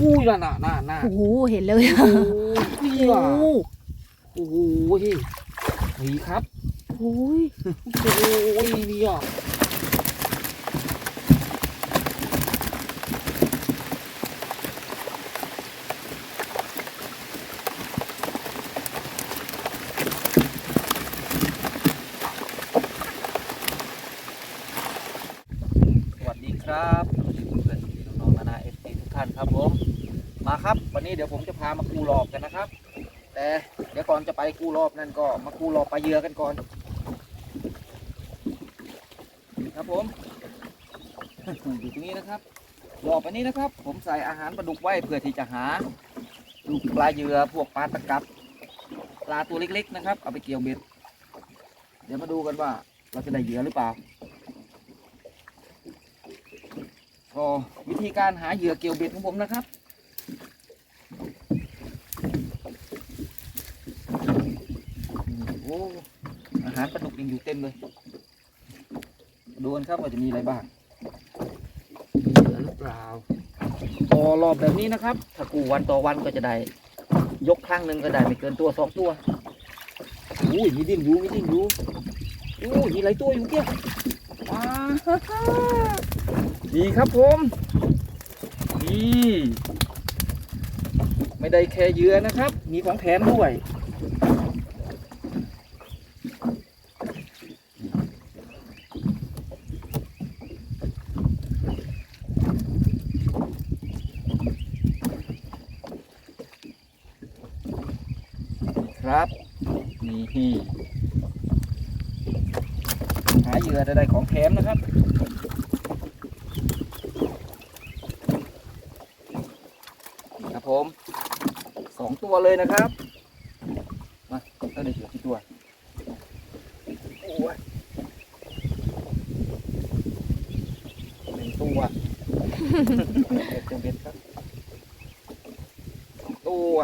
อู้ยน่ะน่ะน่ะน่ะโอ้โหเห็นเลยโอ้ยนี่โอ้ว่ะโหโอ้โหนี่ครับโอ้ยโอ้ยนี่อะสวัสดีครับ ครับผมมาครับ วันนี้เดี๋ยวผมจะพามากูรอบกันนะครับ แต่เดี๋ยวก่อนจะไปกูรอบนั่นก็มากูรอบปลาเยือกันก่อน ครับผมอยู่ตรงนี้นะครับรอบอันนี้นะครับ ผมใส่อาหารปลาดุกไว้เพื่อที่จะหาลูปลาเยือพวกปลาตะกับปลาตัวเล็กๆนะครับ เอาไปเกี่ยวเบ็ด เดี๋ยวมาดูกันว่าเราจะได้เหยื่อหรือเปล่า ก็วิธีการหาเหยื่อเกี่ยวเบ็ดของผมนะครับ โอ้อาหารปลาดุกยังอยู่เต็มเลยดูกันครับว่าจะมีอะไรบ้างเหลือหรือเปล่าพอรอบแบบนี้นะครับ ถ้ากูวันต่อวันก็จะได้ ยกครั้งหนึ่งก็ได้ไม่เกินตัวสองตัวอุ้ยมีดิ้นอยู่มีดิ้นอยู่อู้ยมีหลายตัวอยู่เกี้ยว้า ดีครับผมนี่ไม่ได้แค่เหยื่อนะครับ มีของแถมด้วยครับนี่หาเหยื่อจะได้ของแถมนะครับนี่ครับผมสอง ตัวเลยนะครับ มาก็ได้เหยื่อที่ตัวโอ้ยหนึ่งตัวเบ็ดตัวเบ็ดครับตัว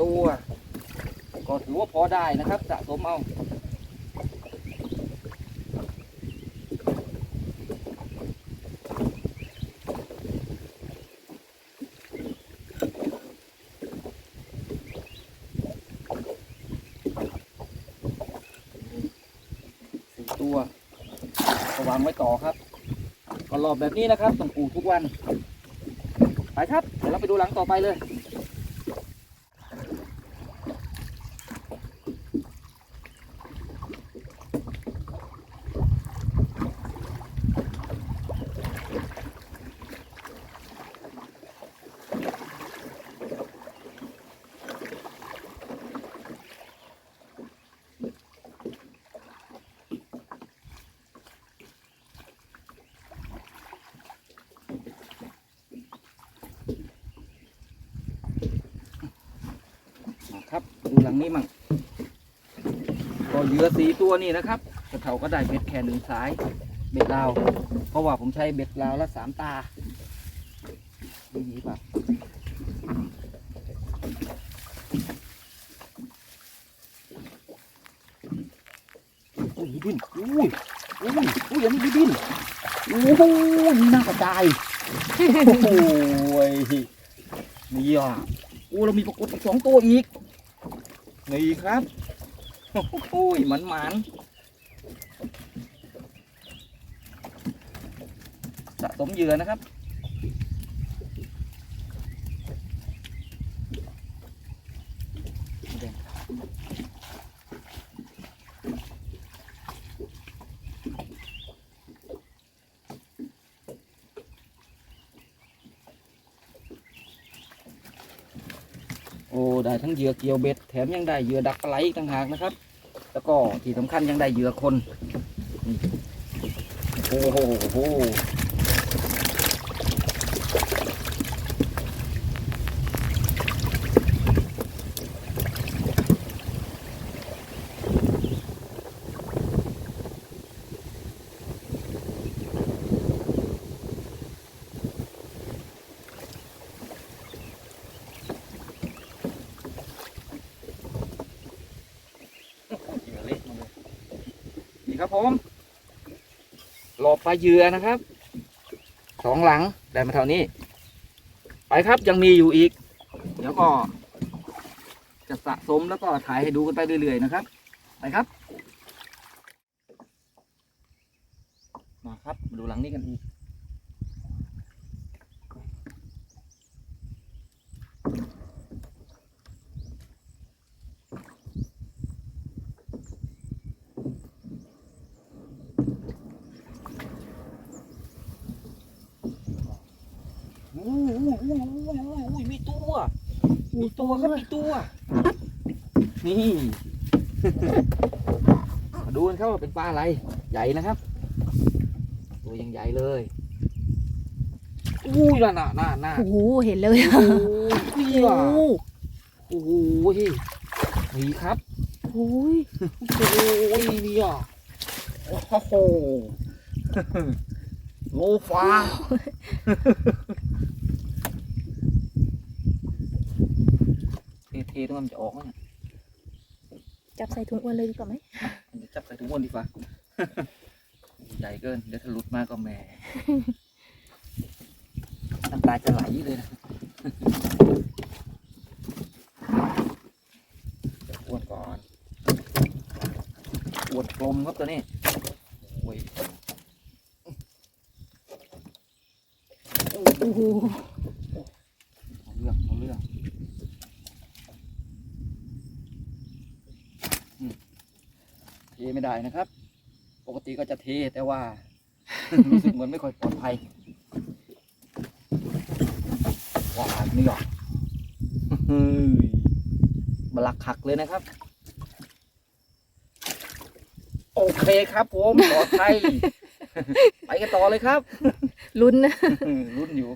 ตัว ก็ถือว่าพอได้นะครับสะสมเอา สี่ตัว ก็วางไว้ต่อครับ ก็รอบแบบนี้นะครับต้องปลูกทุกวัน ไปครับ เดี๋ยวเราไปดูหลังต่อไปเลย งนี้มั่งก็เหยื่อสีตัวนี่นะครับกระเถาก็ได้เบ็ดแค่หนึ่งสาย เบ็ดลาว เพราะว่าผมใช้เบ็ดลาวละสามตาดีป่ะอุ้ยดิ้นอุ้ยอุ้ยอุ้ยอันนี้ดินโอ้โหมีหน้ากระจายโอ้ยนี่อะโอ้เรามีปรากฏอีกสองตัวอีก นี่ครับโอ้ยหมันหมันสะสมเหยื่อนะครับ โอ้ได้ทั้งเหยื่อเกี่ยวเบ็ดแถมยังได้เหยื่อดักปลาไหลต่างหากนะครับ แล้วก็ที่สำคัญยังได้เหยื่อคนโอ้โหโอ้โหเหยื่อเล็กมาเลยนี่ ครับผมหลบปลาเหยื่อนะครับสองหลังได้มาเท่านี้ ไปครับยังมีอยู่อีก เดี๋ยวก็จะสะสมแล้วก็ถ่ายให้ดูกันไปเรื่อยๆนะครับ ไปครับ มาครับมาดูหลังนี้กันอีก โอ้โหโอ้โหโอ้โหโอ้มีตัว มีตัวครับมีตัว นี่ ดูกันครับว่าเป็นปลาอะไร ใหญ่นะครับ ตัวยังใหญ่เลยอุ้ยน่ะน่ะน่ะน่ะโอ้โหเห็นเลยโอ้โหนี่โอ้ว่ะโหโอ้โหนี่ครับโอ้ยโอ้โหนี่อะโอ้โหโลฟ้า เทๆตรงมันจะออกไหมจับใส่ถุงอ้วนเลยดีกว่าไหมจะจับใส่ถุงอ้วนดีกว่าใหญ่เกินเดี๋ยวถ้าหลุดมาก็แม่น้ำตาจะไหลเลยนะเดี๋ยวอ้วนก่อนอ้วนกลมครับตัวนี้โอ้ยโอ้โห เอาเรื่องเอาเรื่องอืม เทไม่ได้นะครับ ปกติก็จะเทแต่ว่า รู้สึกเหมือนไม่ค่อยปลอดภัยว้าวนี่หรอเฮ้ยบลักหักเลยนะครับ โอเคครับผมปลอดภัยไปกันต่อเลยครับลุ้นนะ รุ่นอยู่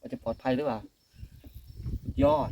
ว่าจะปลอดภัยหรือเปล่ายอด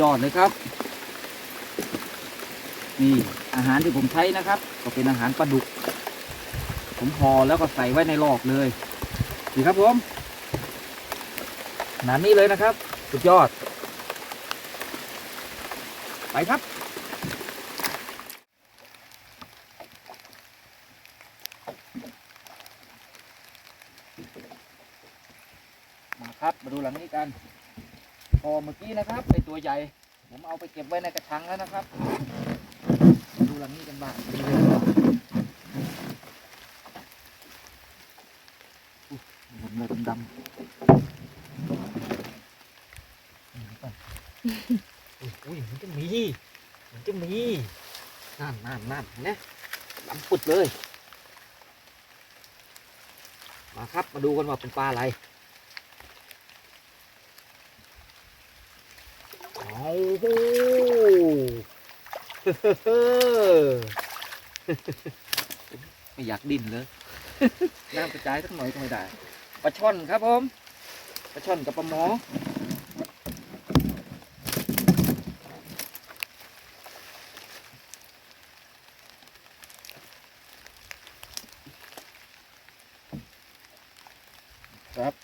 ยอดเลยครับ นี่อาหารที่ผมใช้นะครับ ก็เป็นอาหารปลาดุก ผมห่อแล้วก็ใส่ไว้ในหลอกเลยดีครับผมขนาดนี้เลยนะครับ สุดยอด ไปครับมาครับ มาดูหลังนี้กัน อเมื่อกี้นะครับไอตัวใหญ่ ผมเอาไปเก็บไว้ในกระชังแล้วนะครับ ดูหลังนี้กันบ้างอุ๊ยหมเลยดำอุ้ยอุ้ยมันจะมี มันจะมีนั่นนั่นนั่นนะดำปุดเลย มาครับมาดูกันว่าเป็นปลาอะไร เอา โหไม่อยากดิ้นเลยน้ำกระจายสักหน่อยก็ไม่ได้ปลาช่อนครับผมปลาช่อนกับปลาหมอ ครับ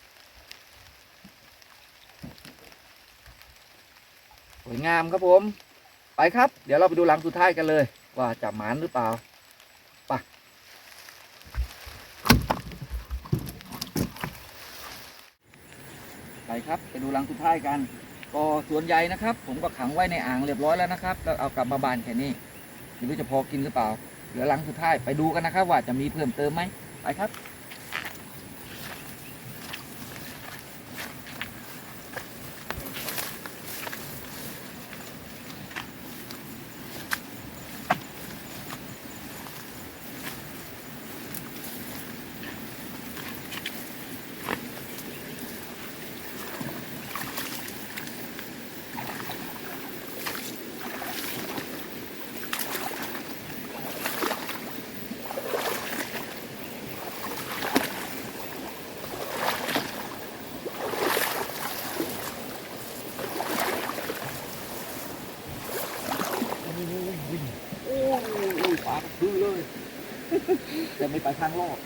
สวย งามครับผม ไปครับ เดี๋ยวเราไปดูหลังสุดท้ายกันเลย ว่าจะหมานหรือเปล่าไปไปครับไปดูหลังสุดท้ายกัน ก็ส่วนใหญ่นะครับ ผมก็ขังไว้ในอ่างเรียบร้อยแล้วนะครับก็เอากลับมาบานแค่นี้ไม่รู้จะพอกินหรือเปล่า เหลือหลังสุดท้ายไปดูกันนะครับ ว่าจะมีเพิ่มเติมไหมไปครับ แต่ไม่ไปทางรอบ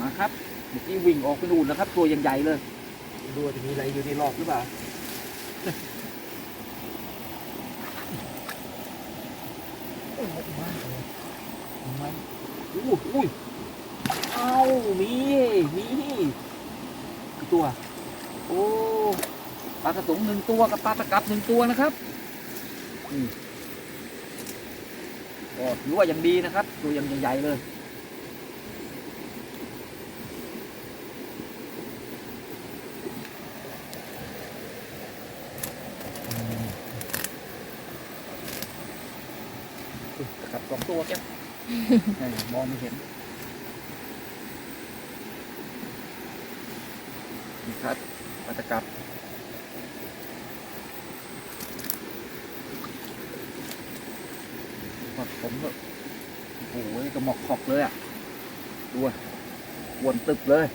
มาครับเมื่อกี้วิ่งออกไปนู่นนะครับ ตัวยังใหญ่เลย ดูว่าจะมีอะไรอยู่ในรอบหรือเปล่า โอ้โหมาเลยมันอู้อุ้ยเอามี มี ตัว โอ้ ปลากระสงหนึ่งตัวกับปลาตะกับหนึ่งตัวนะครับอืมก็ถือว่ายังดีนะครับ ตัวยังใหญ่ๆเลยกับสองตัวแกเออมองไม่เห็นนี่ครับปลาตะกับ ผับผมแบบโอ้โหกระหมอกขอกเลยอะดูอะวนตึบเลย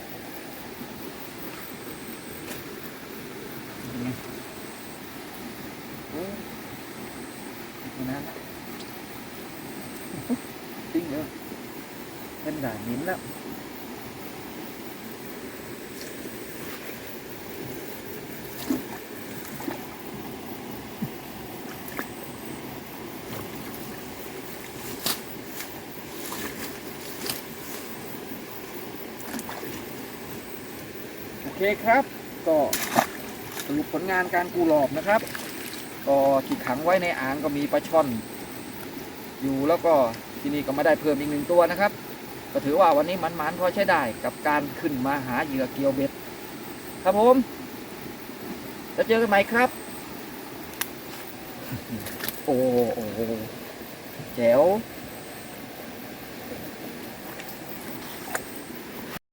นไงโอ้ยไม่นะจริงเหรอเป็นด่านหินแล้ว คครับ ก็สรุปผลงานการกูหลอบนะครับ ก็ที่ขังไว้ในอ่างก็มีปลาช่อน อยู่แล้วก็ที่นี่ก็ไมาได้เพิ่มอีกหนึ่งตัวนะครับ ก็ถือว่าวันนี้มันมันๆพอใช้ได้กับการขึ้นมาหาเหยื่อเกียวเบ็ด ครับผมแล้วเจอกันใหม่ครับ โอ้โหแจ๋ว